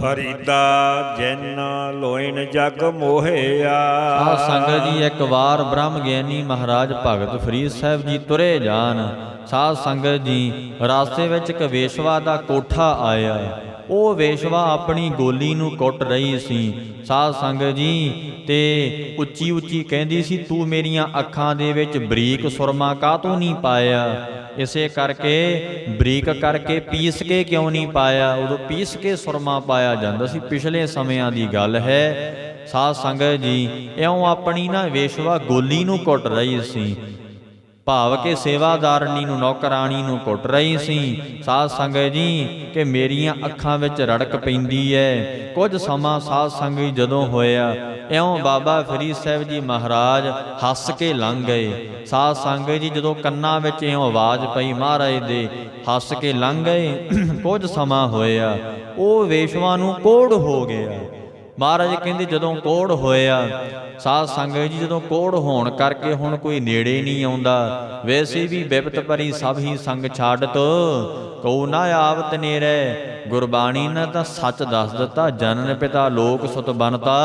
ਫਰੀਦਾ ਜਿਨ ਲੋਇਨ ਜਗ ਮੋਹਿਆ। ਸਾਧ ਸੰਗਤ ਜੀ, ਇੱਕ ਵਾਰ ਬ੍ਰਹਮ ਗਿਆਨੀ ਮਹਾਰਾਜ ਭਗਤ ਫਰੀਦ ਸਾਹਿਬ ਜੀ ਤੁਰੇ ਜਾਣ। ਸਾਧ ਸੰਗਤ ਜੀ, ਰਾਸਤੇ ਵਿੱਚ ਇੱਕ ਵੇਸ਼ਵਾ ਦਾ ਕੋਠਾ ਆਇਆ। ਉਹ ਵੇਸ਼ਵਾ ਆਪਣੀ ਗੋਲੀ ਨੂੰ ਕੁੱਟ ਰਹੀ ਸੀ। ਸਾਧ ਸੰਗਤ ਜੀ, ਤੇ ਉੱਚੀ ਉੱਚੀ ਕਹਿੰਦੀ ਸੀ, ਤੂੰ ਮੇਰੀਆਂ ਅੱਖਾਂ ਦੇ ਵਿੱਚ ਬਰੀਕ ਸੁਰਮਾ ਕਾਹਤੋਂ ਨਹੀਂ ਪਾਇਆ? ਇਸੇ ਕਰਕੇ ਬਰੀਕ ਕਰਕੇ ਪੀਸ ਕੇ ਕਿਉਂ ਨਹੀਂ ਪਾਇਆ? ਉਦੋਂ ਪੀਸ ਕੇ ਸੁਰਮਾ ਪਾਇਆ ਜਾਂਦਾ ਸੀ। ਪਿਛਲੇ ਸਮਿਆਂ ਦੀ ਗੱਲ ਹੈ, ਸਾਧ ਸੰਗਤ ਜੀ, ਇਉਂ ਆਪਣੀ ਨਾ ਵੇਸ਼ਵਾ ਗੋਲੀ ਨੂੰ ਕੁੱਟ ਰਹੀ ਸੀ। ਭਾਵ ਕਿ ਸੇਵਾਦਾਰਨੀ ਨੂੰ ਨੌਕਰਾਨੀ ਨੂੰ ਕੁੱਟ ਰਹੀ ਸੀ। ਸਾਧ ਸੰਗਤ ਜੀ ਕਿ ਮੇਰੀਆਂ ਅੱਖਾਂ ਵਿੱਚ ਰੜਕ ਪੈਂਦੀ ਹੈ। ਕੁਝ ਸਮਾਂ ਸਾਧ ਸੰਗਤ ਜੀ ਜਦੋਂ ਹੋਇਆ ਇਉਂ ਬਾਬਾ ਫਰੀਦ ਸਾਹਿਬ ਜੀ ਮਹਾਰਾਜ ਹੱਸ ਕੇ ਲੰਘ ਗਏ। ਸਾਧ ਸੰਗਤ ਜੀ ਜਦੋਂ ਕੰਨਾਂ ਵਿੱਚ ਇਉਂ ਆਵਾਜ਼ ਪਈ ਮਹਾਰਾਜ ਦੇ ਹੱਸ ਕੇ ਲੰਘ ਗਏ। ਕੁਝ ਸਮਾਂ ਹੋਇਆ। ਉਹ ਵੇਸ਼ਵਾ ਨੂੰ ਕੋੜ ਹੋ ਗਿਆ। ਮਹਾਰਾਜ ਕਹਿੰਦੇ ਜਦੋਂ ਕੋੜ ਹੋਇਆ, ਸਾਧ ਸੰਗਤ ਜੀ ਜਦੋਂ ਕੋੜ ਹੋਣ ਕਰਕੇ ਹੁਣ ਕੋਈ ਨੇੜੇ ਨਹੀਂ ਆਉਂਦਾ, ਵੈਸੇ ਵੀ ਬਿਪਤ ਭਰੀ ਸਭ ਹੀ ਸੰਗ ਛਾੜਤ, ਕਉ ਨਾ ਆਵਤ ਨੇਰੇ, ਗੁਰਬਾਣੀ ਨੇ ਤਾਂ ਸੱਚ ਦੱਸ ਦਿੱਤਾ, ਜਨਨ ਪਿਤਾ ਲੋਕ ਸੁਤ ਬਨਤਾ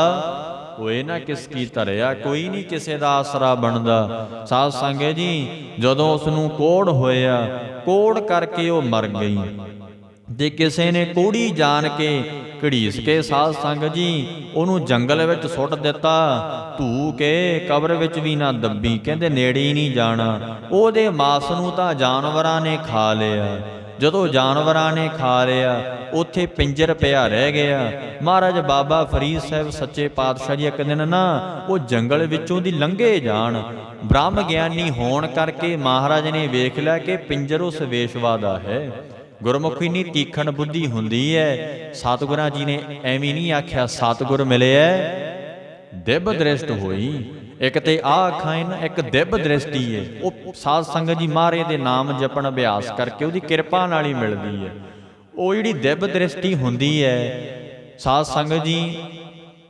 ਕੋਈ ਨਾ ਕਿਸ ਕੀ ਧਰਿਆ, ਕੋਈ ਨਹੀਂ ਕਿਸੇ ਦਾ ਆਸਰਾ ਬਣਦਾ। ਸਾਧ ਸੰਗਤ ਜੀ ਜਦੋਂ ਉਸ ਨੂੰ ਕੋੜ ਹੋਇਆ, ਕੋੜ ਕਰਕੇ ਉਹ ਮਰ ਗਈ। ਜੇ ਕਿਸੇ ਨੇ ਕੋੜੀ ਜਾਣ ਕੇ ਘੜੀਸ ਕੇ ਸਾਧ ਸੰਗ ਜੀ, ਉਹਨੂੰ ਜੰਗਲ ਵਿੱਚ ਸੁੱਟ ਦਿੱਤਾ। ਧੂ ਕੇ ਕਬਰ ਵਿੱਚ ਵੀ ਨਾ ਦੱਬੀ, ਕਹਿੰਦੇ ਨੇੜੇ ਹੀ ਨਹੀਂ ਜਾਣਾ। ਉਹਦੇ ਮਾਸ ਨੂੰ ਤਾਂ ਜਾਨਵਰਾਂ ਨੇ ਖਾ ਲਿਆ। ਜਦੋਂ ਜਾਨਵਰਾਂ ਨੇ ਖਾ ਲਿਆ, ਉੱਥੇ ਪਿੰਜਰ ਪਿਆ ਰਹਿ ਗਿਆ। ਮਹਾਰਾਜ ਬਾਬਾ ਫਰੀਦ ਸਾਹਿਬ ਸੱਚੇ ਪਾਤਸ਼ਾਹ ਜੀ ਇੱਕ ਦਿਨ ਨਾ, ਉਹ ਜੰਗਲ ਵਿੱਚੋਂ ਦੀ ਲੰਘੇ ਜਾਣ। ਬ੍ਰਹਮ ਗਿਆਨੀ ਹੋਣ ਕਰਕੇ ਮਹਾਰਾਜ ਨੇ ਵੇਖ ਲਿਆ ਕਿ ਪਿੰਜਰ ਉਸ ਵੇਸ਼ਵਾ ਦਾ ਹੈ। ਗੁਰਮੁਖੀ ਨਹੀਂ ਤੀਖਣ ਬੁੱਧੀ ਹੁੰਦੀ ਹੈ ਸਤਿਗੁਰਾਂ ਜੀ ਨੇ ਐਵੇਂ ਨਹੀਂ ਆਖਿਆ, ਸਤਿਗੁਰ ਮਿਲਿਆ ਦਿਵ ਦ੍ਰਿਸ਼ਟ ਹੋਈ। ਇੱਕ ਤੇ ਆ ਅੱਖਾਂ ਹਨ ਇੱਕ ਦਿਵ ਦ੍ਰਿਸ਼ਟੀ ਹੈ ਉਹ ਸਾਧ ਸੰਗਤ ਜੀ ਮਹਾਰੇ ਦੇ ਨਾਮ ਜਪਣ ਅਭਿਆਸ ਕਰਕੇ ਉਹਦੀ ਕਿਰਪਾ ਨਾਲ ਹੀ ਮਿਲਦੀ ਹੈ ਉਹ ਜਿਹੜੀ ਦਿਵ ਦ੍ਰਿਸ਼ਟੀ ਹੁੰਦੀ ਹੈ ਸਾਧ ਸੰਗਤ ਜੀ,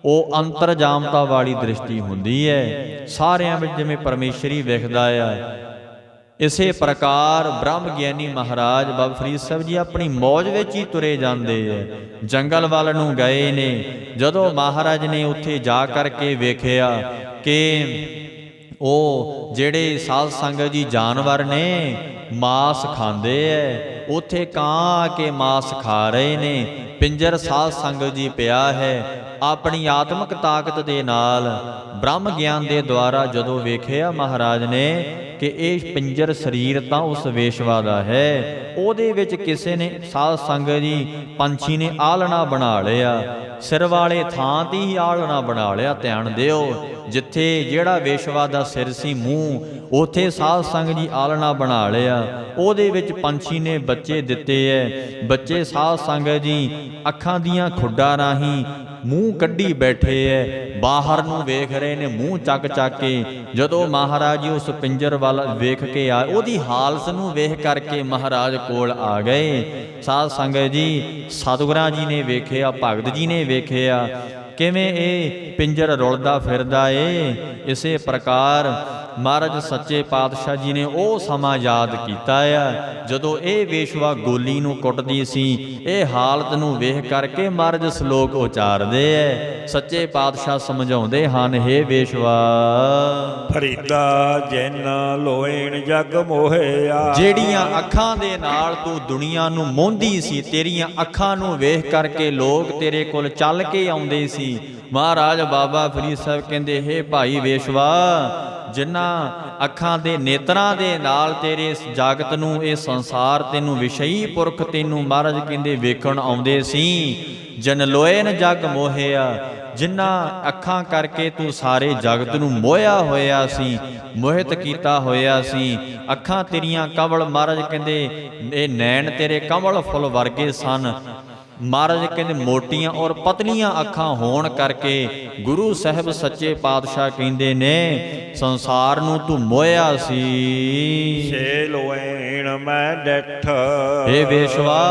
ਉਹ ਅੰਤਰਜਾਮਤਾ ਵਾਲੀ ਦ੍ਰਿਸ਼ਟੀ ਹੁੰਦੀ ਹੈ ਸਾਰਿਆਂ ਵਿੱਚ ਜਿਵੇਂ ਪਰਮੇਸ਼ਰੀ ਵਿਖਦਾ ਆ। ਇਸੇ ਪ੍ਰਕਾਰ ਬ੍ਰਹਮ ਗਿਆਨੀ ਮਹਾਰਾਜ ਬਾਬਾ ਫਰੀਦ ਸਾਹਿਬ ਜੀ ਆਪਣੀ ਮੌਜ ਵਿੱਚ ਹੀ ਤੁਰੇ ਜਾਂਦੇ ਐ ਜੰਗਲ ਵੱਲ ਨੂੰ ਗਏ ਨੇ। ਜਦੋਂ ਮਹਾਰਾਜ ਨੇ ਉੱਥੇ ਜਾ ਕਰਕੇ ਵੇਖਿਆ ਕਿ ਉਹ ਜਿਹੜੇ ਸਾਧ ਸੰਗਤ ਜੀ ਜਾਨਵਰ ਨੇ, ਮਾਸ ਖਾਂਦੇ ਐ। ਉੱਥੇ ਕਾਂ ਆ ਕੇ ਮਾਸ ਖਾ ਰਹੇ ਨੇ। ਪਿੰਜਰ ਸਾਧ ਸੰਗਤ ਜੀ ਪਿਆ ਹੈ। ਆਪਣੀ ਆਤਮਿਕ ਤਾਕਤ ਦੇ ਨਾਲ ਬ੍ਰਹਮ ਗਿਆਨ ਦੇ ਦੁਆਰਾ ਜਦੋਂ ਵੇਖਿਆ ਮਹਾਰਾਜ ਨੇ ਕਿ ਇਹ ਪਿੰਜਰ ਸਰੀਰ ਤਾਂ ਉਸ ਵੇਸ਼ਵਾ ਦਾ ਹੈ, ਉਹਦੇ ਵਿੱਚ ਕਿਸੇ ਨੇ ਸਾਧ ਸੰਗਤ ਜੀ, ਪੰਛੀ ਨੇ ਆਲਣਾ ਬਣਾ ਲਿਆ, ਸਿਰ ਵਾਲੇ ਥਾਂ ਤੇ ਹੀ ਆਲਣਾ ਬਣਾ ਲਿਆ, ਧਿਆਨ ਦਿਓ, ਜਿੱਥੇ ਜਿਹੜਾ ਵੇਸ਼ਵਾ ਦਾ ਸਿਰ ਸੀ ਮੂੰਹ, ਉਥੇ ਸਾਧ ਸੰਗਤ ਜੀ ਆਲਣਾ ਬਣਾ ਲਿਆ, ਉਹਦੇ ਵਿੱਚ ਪੰਛੀ ਨੇ ਬੱਚੇ ਦਿੱਤੇ ਐ, ਬੱਚੇ ਸਾਧ ਸੰਗਤ ਜੀ ਅੱਖਾਂ ਦੀਆਂ ਖੁੱਡਾਂ ਰਾਹੀਂ ਮੂੰਹ ਕੱਢੀ ਬੈਠੇ ਐ। ਬਾਹਰ ਨੂੰ ਵੇਖ ਰਹੇ ਨੇ, ਮੂੰਹ ਚੱਕ ਚੱਕ ਕੇ। ਜਦੋਂ ਮਹਾਰਾਜ ਜੀ ਉਸ ਪਿੰਜਰ ਵੱਲ ਵੇਖ ਕੇ ਆ ਉਹਦੀ ਹਾਲਤ ਨੂੰ ਵੇਖ ਕਰਕੇ ਮਹਾਰਾਜ ਕੋਲ ਆ ਗਏ। ਸਾਧ ਸੰਗਤ ਜੀ, ਸਤਿਗੁਰਾਂ ਜੀ ਨੇ ਵੇਖਿਆ, ਭਗਤ ਜੀ ਨੇ ਵੇਖਿਆ। ਕਿਵੇਂ ਇਹ ਪਿੰਜਰ ਰੁਲਦਾ ਫਿਰਦਾ ਏ? ਇਸੇ ਪ੍ਰਕਾਰ ਮਹਾਰਾਜ ਸੱਚੇ ਪਾਤਸ਼ਾਹ ਜੀ ਨੇ ਉਹ ਸਮਾਂ ਯਾਦ ਕੀਤਾ ਆ ਜਦੋਂ ਇਹ ਵੇਸ਼ਵਾ ਗੋਲੀ ਨੂੰ ਕੁੱਟਦੀ ਸੀ ਇਹ ਹਾਲਤ ਨੂੰ ਵੇਖ ਕਰਕੇ ਮਹਾਰਾਜ ਸ਼ਲੋਕ ਉਚਾਰਦੇ ਐ ਸੱਚੇ ਪਾਤਸ਼ਾਹ ਸਮਝਾਉਂਦੇ ਹਨ हे ਵੇਸ਼ਵਾ ਫਰੀਦਾ ਜਿਨ ਲੋਇਨ ਜਗ ਮੋਹਿਆ। ਜਿਹੜੀਆਂ ਅੱਖਾਂ ਦੇ ਨਾਲ ਤੂੰ ਦੁਨੀਆ ਨੂੰ ਮੋਹਦੀ ਸੀ ਤੇਰੀਆਂ ਅੱਖਾਂ ਨੂੰ ਵੇਖ ਕਰਕੇ ਲੋਕ ਤੇਰੇ ਕੋਲ ਚੱਲ ਕੇ ਆਉਂਦੇ ਸੀ। ਮਹਾਰਾਜ ਬਾਬਾ ਫਰੀਦ ਸਾਹਿਬ ਕਹਿੰਦੇ ਹੇ ਭਾਈ ਵੇਸ਼ਵਾ ਜਿਨ੍ਹਾਂ ਅੱਖਾਂ ਦੇ ਨੇਤਰਾਂ ਦੇ ਨਾਲ ਤੇਰੇ ਇਸ ਜਗਤ ਨੂੰ, ਇਹ ਸੰਸਾਰ ਤੈਨੂੰ ਵਿਸ਼ਈ ਪੁਰਖ ਤੈਨੂੰ ਮਹਾਰਾਜ ਕਹਿੰਦੇ ਵੇਖਣ ਆਉਂਦੇ ਸੀ। ਜਨ ਲੋਇਨ ਜਗ ਮੋਹਿਆ, ਜਿਨ੍ਹਾਂ ਅੱਖਾਂ ਕਰਕੇ ਤੂੰ ਸਾਰੇ ਜਗਤ ਨੂੰ ਮੋਹਿਆ ਹੋਇਆ ਸੀ, ਮੋਹਿਤ ਕੀਤਾ ਹੋਇਆ ਸੀ। ਅੱਖਾਂ ਤੇਰੀਆਂ ਕਮਲ ਮਹਾਰਾਜ ਕਹਿੰਦੇ, ਇਹ ਨੈਣ ਤੇਰੇ ਕਮਲ ਫੁੱਲ ਵਰਗੇ ਸਨ। ਮਹਾਰਾਜ ਕਹਿੰਦੇ ਮੋਟੀਆਂ ਔਰ ਪਤਲੀਆਂ ਅੱਖਾਂ ਹੋਣ ਕਰਕੇ ਗੁਰੂ ਸਾਹਿਬ ਸੱਚੇ ਪਾਤਸ਼ਾਹ ਕਹਿੰਦੇ ਨੇ ਸੰਸਾਰ ਨੂੰ ਤੂੰ ਮੋਹਿਆ ਸੀ। ਸੇ ਲੋਇਨ ਮੈਂ ਡਿਠ। ਏ ਵੇਸ਼ਵਾ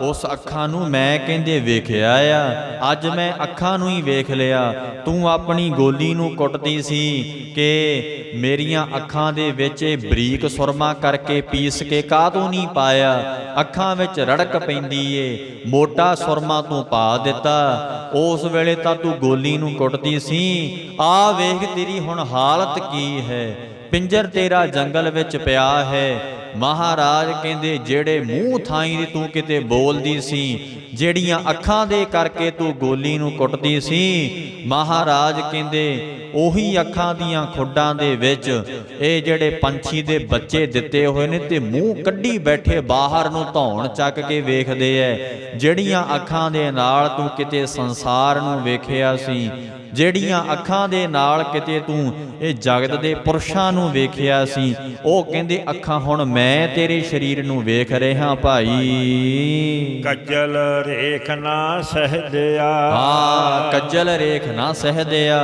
ਉਸ ਅੱਖਾਂ ਨੂੰ ਮੈਂ ਕਹਿੰਦੇ ਵੇਖਿਆ ਆ ਅੱਜ ਮੈਂ ਅੱਖਾਂ ਨੂੰ ਹੀ ਵੇਖ ਲਿਆ। ਤੂੰ ਆਪਣੀ ਗੋਲੀ ਨੂੰ ਕੁੱਟਦੀ ਸੀ ਕਿ ਮੇਰੀਆਂ ਅੱਖਾਂ ਦੇ ਵਿੱਚ ਇਹ ਬਰੀਕ ਸੁਰਮਾ ਕਰਕੇ ਪੀਸ ਕੇ ਕਾਹਤੋਂ ਨਹੀਂ ਪਾਇਆ? ਅੱਖਾਂ ਵਿੱਚ ਰੜਕ ਪੈਂਦੀ ਏ। ਮੋਟਾ ਸੁਰਮਾ ਤੂੰ ਪਾ ਦਿੱਤਾ। ਉਸ ਵੇਲੇ ਤਾਂ ਤੂੰ ਗੋਲੀ ਨੂੰ ਕੁੱਟਦੀ ਸੀ। ਆ ਵੇਖ ਤੇਰੀ ਹੁਣ ਹਾਲਤ ਕੀ ਹੈ? ਪਿੰਜਰ ਤੇਰਾ ਜੰਗਲ ਵਿੱਚ ਪਿਆ ਹੈ। ਮਹਾਰਾਜ ਕਹਿੰਦੇ, ਜਿਹੜੇ ਮੂੰਹ ਥਾਈ ਦੀ ਤੂੰ ਕਿਤੇ ਬੋਲਦੀ ਸੀ, ਜਿਹੜੀਆਂ ਅੱਖਾਂ ਦੇ ਕਰਕੇ ਤੂੰ ਗੋਲੀ ਨੂੰ ਕੁੱਟਦੀ ਸੀ। ਮਹਾਰਾਜ ਕਹਿੰਦੇ, ਉਹੀ ਅੱਖਾਂ ਦੀਆਂ ਖੁੱਡਾਂ ਦੇ ਵਿੱਚ ਇਹ ਜਿਹੜੇ ਪੰਛੀ ਦੇ ਬੱਚੇ ਦਿੱਤੇ ਹੋਏ ਨੇ ਤੇ ਮੂੰਹ ਕੱਢੀ ਬੈਠੇ ਬਾਹਰ ਨੂੰ ਧੌਣ ਚੱਕ ਕੇ ਵੇਖਦੇ ਐ। ਜਿਹੜੀਆਂ ਅੱਖਾਂ ਦੇ ਨਾਲ ਤੂੰ ਕਿਤੇ ਸੰਸਾਰ ਨੂੰ ਵੇਖਿਆ ਸੀ ਜਿਹੜੀਆਂ ਅੱਖਾਂ ਦੇ ਨਾਲ ਕਿਤੇ ਤੂੰ ਇਹ ਜਗਤ ਦੇ ਪੁਰਸ਼ਾਂ ਨੂੰ ਵੇਖਿਆ ਸੀ ਉਹ ਕਹਿੰਦੇ ਅੱਖਾਂ ਹੁਣ ਮੈਂ ਤੇਰੇ ਸਰੀਰ ਨੂੰ ਵੇਖ ਰਿਹਾ ਭਾਈ। ਕੱਜਲ ਰੇਖ ਨਾ ਸਹਜਿਆ। ਆ ਕੱਜਲ ਰੇਖ ਨਾ ਸਹਦਿਆ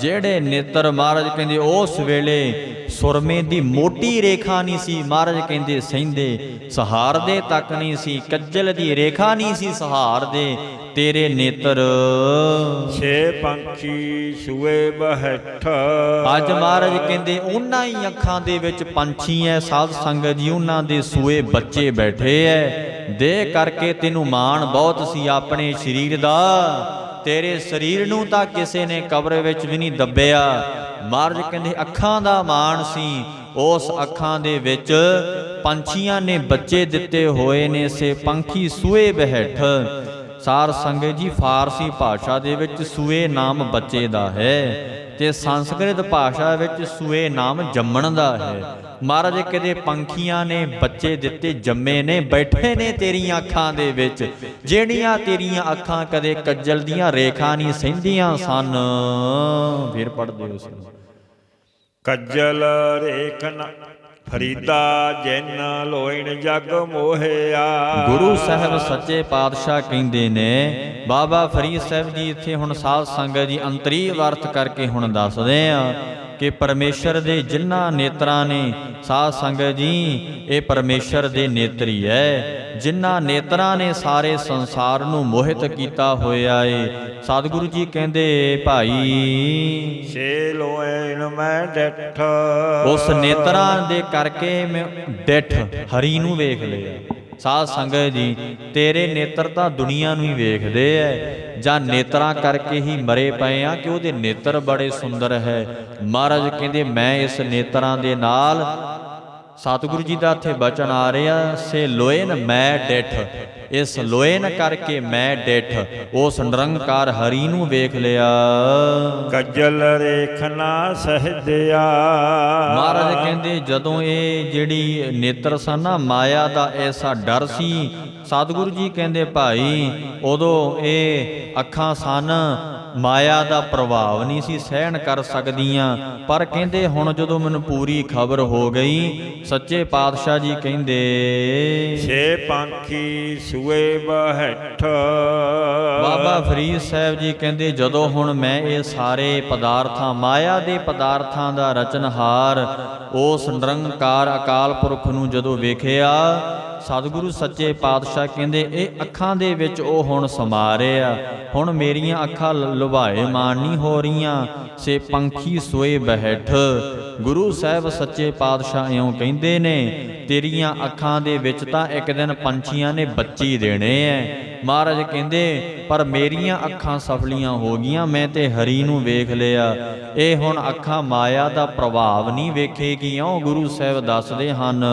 ਜਿਹੜੇ ਨੇਤਰ ਮਹਾਰਾਜ ਕਹਿੰਦੇ ਉਸ ਵੇਲੇ ਸੁਰਮੇ ਦੀ ਮੋਟੀ ਰੇਖਾ ਨਹੀਂ ਸੀ ਮਹਾਰਾਜ ਕਹਿੰਦੇ ਸਹਿੰਦੇ ਸਹਾਰਦੇ ਤੱਕ ਨਹੀਂ ਸੀ ਕੱਜਲ ਦੀ ਰੇਖਾ ਨਹੀਂ ਸੀ ਸਹਾਰਦੇ। ਤੇਰੇ ਨੇਤਰ। ਛੇ ਪੰਛੀ ਸੂਏ ਬਹਿਠ। ਅੱਜ ਮਹਾਰਾਜ ਕਹਿੰਦੇ ਉਹਨਾਂ ਹੀ ਅੱਖਾਂ ਦੇ ਵਿੱਚ ਪੰਛੀ ਐ ਸਾਧ ਸੰਗਤ ਜੀ ਉਹਨਾਂ ਦੇ ਸੂਏ ਬੱਚੇ ਬੈਠੇ ਐ। ਦੇ ਕਰਕੇ ਤੈਨੂੰ ਮਾਣ ਬਹੁਤ ਸੀ ਆਪਣੇ ਸਰੀਰ ਦਾ। ਤੇਰੇ ਸਰੀਰ ਨੂੰ ਤਾਂ ਕਿਸੇ ਨੇ ਕਬਰ ਵਿੱਚ ਵੀ ਨਹੀਂ ਦੱਬਿਆ। ਮਹਾਰਾਜ ਕਹਿੰਦੇ ਅੱਖਾਂ ਦਾ ਮਾਣ ਸੀ। ਉਸ ਅੱਖਾਂ ਦੇ ਵਿੱਚ ਪੰਛੀਆਂ ਨੇ ਬੱਚੇ ਦਿੱਤੇ ਹੋਏ ਨੇ ਸੇ ਪੰਖੀ ਸੂਏ ਬਹਿਠ। ਸਾਰ ਸੰਗਤ ਜੀ ਫਾਰਸੀ ਭਾਸ਼ਾ ਦੇ ਵਿੱਚ ਸੂਏ ਨਾਮ ਬੱਚੇ ਦਾ ਹੈ ਤੇ ਸੰਸਕ੍ਰਿਤ ਭਾਸ਼ਾ ਵਿੱਚ ਸੂਏ ਨਾਮ ਜੰਮਣ ਦਾ ਹੈ। ਮਹਾਰਾਜ ਕਦੇ ਪੰਖੀਆਂ ਨੇ ਬੱਚੇ ਦਿੱਤੇ, ਜੰਮੇ ਨੇ, ਬੈਠੇ ਨੇ ਤੇਰੀਆਂ ਅੱਖਾਂ ਦੇ ਵਿੱਚ। ਜਿਹੜੀਆਂ ਤੇਰੀਆਂ ਅੱਖਾਂ ਕਦੇ ਕੱਜਲ ਦੀਆਂ ਰੇਖਾ ਨਹੀਂ ਸਹਿੰਦੀਆਂ ਸਨ। ਫਿਰ ਪੜਦੇ ਹੋ ਸੀ ਕੱਜਲ ਰੇਖ ਫਰੀਦਾ ਜਿਨ ਲੋਇਣ ਜਗ ਮੋਹਿਆ। ਗੁਰੂ ਸਾਹਿਬ ਸੱਚੇ ਪਾਤਸ਼ਾਹ ਕਹਿੰਦੇ ਨੇ, ਬਾਬਾ ਫਰੀਦ ਸਾਹਿਬ ਜੀ ਇੱਥੇ ਹੁਣ ਸਾਧ ਸੰਗਤ ਜੀ ਅੰਤਰੀ ਵਰਤ ਕਰਕੇ ਹੁਣ ਦੱਸਦੇ ਆ ਕਿ ਪਰਮੇਸ਼ਰ ਦੇ ਜਿਨ੍ਹਾਂ ਨੇਤਰਾਂ ਨੇ, ਸਾਧ ਸੰਗਤ ਜੀ, ਇਹ ਪਰਮੇਸ਼ਰ ਦੇ ਨੇਤਰੀ ਹੈ ਜਿਨ੍ਹਾਂ ਨੇਤਰਾਂ ਨੇ ਸਾਰੇ ਸੰਸਾਰ ਨੂੰ ਮੋਹਿਤ ਕੀਤਾ ਹੋਇਆ ਏ। ਸਤਿਗੁਰੂ ਜੀ ਕਹਿੰਦੇ, ਭਾਈ ਛੇ ਲੋਇਣ ਮੈਂ ਡਿਠ ਉਸ ਨੇਤਰਾਂ ਦੇ ਕਰਕੇ ਮੈਂ ਡਿੱਠ, ਹਰੀ ਨੂੰ ਵੇਖ ਲਿਆ। ਸਾਧ ਸੰਗਤ ਜੀ, ਤੇਰੇ ਨੇਤਰ ਤਾਂ ਦੁਨੀਆ ਨੂੰ ਹੀ ਵੇਖਦੇ ਐ। ਜਾਂ ਨੇਤਰਾਂ ਕਰਕੇ ਹੀ ਮਰੇ ਪਏ ਆ ਕਿ ਉਹਦੇ ਨੇਤਰ ਬੜੇ ਸੁੰਦਰ ਹੈ। ਮਹਾਰਾਜ ਕਹਿੰਦੇ, ਮੈਂ ਇਸ ਨੇਤਰਾਂ ਦੇ ਨਾਲ ਸਤਿਗੁਰੂ ਜੀ ਦਾ ਇੱਥੇ ਬਚਨ ਆ ਰਿਹਾ ਸੇ ਲੋਇਨ ਮੈਂ ਡਿੱਠ। ਇਸ ਲੋਇਨ ਕਰਕੇ ਮੈਂ ਡਿੱਠ। ਉਸ ਨਿਰੰਕਾਰ ਹਰੀ ਨੂੰ ਵੇਖ ਲਿਆ। ਕੱਜਲ ਰੇਖ ਨਾ ਸਹਜਿਆ। ਮਹਾਰਾਜ ਕਹਿੰਦੇ ਜਦੋਂ ਇਹ ਜਿਹੜੀ ਨੇਤਰ ਸਨ ਨਾ ਮਾਇਆ ਦਾ ਐਸਾ ਡਰ ਸੀ ਸਤਿਗੁਰੂ ਜੀ ਕਹਿੰਦੇ ਭਾਈ ਉਦੋਂ ਇਹ ਅੱਖਾਂ ਸਨ ਮਾਇਆ ਦਾ ਪ੍ਰਭਾਵ ਨਹੀਂ ਸੀ ਸਹਿਣ ਕਰ ਸਕਦੀਆਂ। ਪਰ ਕਹਿੰਦੇ ਹੁਣ ਜਦੋਂ ਮੈਨੂੰ ਪੂਰੀ ਖਬਰ ਹੋ ਗਈ ਸੱਚੇ ਪਾਤਸ਼ਾਹ ਜੀ ਕਹਿੰਦੇ ਛੇ ਪੰਖੀ ਸੂਏ ਬਹਿਠ। ਬਾਬਾ ਫਰੀਦ ਸਾਹਿਬ ਜੀ ਕਹਿੰਦੇ ਜਦੋਂ ਹੁਣ ਮੈਂ ਇਹ ਸਾਰੇ ਪਦਾਰਥਾਂ ਮਾਇਆ ਦੇ ਪਦਾਰਥਾਂ ਦਾ ਰਚਨਹਾਰ ਉਸ ਨਿਰੰਕਾਰ ਅਕਾਲ ਪੁਰਖ ਨੂੰ ਜਦੋਂ ਵੇਖਿਆ ਸਤਿਗੁਰੂ ਸੱਚੇ ਪਾਤਸ਼ਾਹ ਕਹਿੰਦੇ, ਇਹ ਅੱਖਾਂ ਦੇ ਵਿੱਚ ਉਹ ਹੁਣ ਸਮਾ ਆ ਹੁਣ ਮੇਰੀਆਂ ਅੱਖਾਂ ਲੁਭਾਏ ਮਾਨ ਨਹੀਂ ਹੋ ਰਹੀਆਂ। ਸੇ ਪੰਖੀ ਸੋਏ ਬਹਿਠ। ਗੁਰੂ ਸਾਹਿਬ ਸੱਚੇ ਪਾਤਸ਼ਾਹ ਇਉਂ ਕਹਿੰਦੇ ਨੇ, ਤੇਰੀਆਂ ਅੱਖਾਂ ਦੇ ਵਿੱਚ ਤਾਂ ਇੱਕ ਦਿਨ ਪੰਛੀਆਂ ਨੇ ਬੱਚੀ ਦੇਣੇ ਐ। ਮਹਾਰਾਜ ਕਹਿੰਦੇ, ਪਰ ਮੇਰੀਆਂ ਅੱਖਾਂ ਸਫਲੀਆਂ ਹੋ ਗਈਆਂ, ਮੈਂ ਤੇ ਹਰੀ ਨੂੰ ਵੇਖ ਲਿਆ। ਇਹ ਹੁਣ ਅੱਖਾਂ ਮਾਇਆ ਦਾ ਪ੍ਰਭਾਵ ਨਹੀਂ ਵੇਖੇਗੀਆਂ ਉਹ ਗੁਰੂ ਸਾਹਿਬ ਦੱਸਦੇ ਹਨ।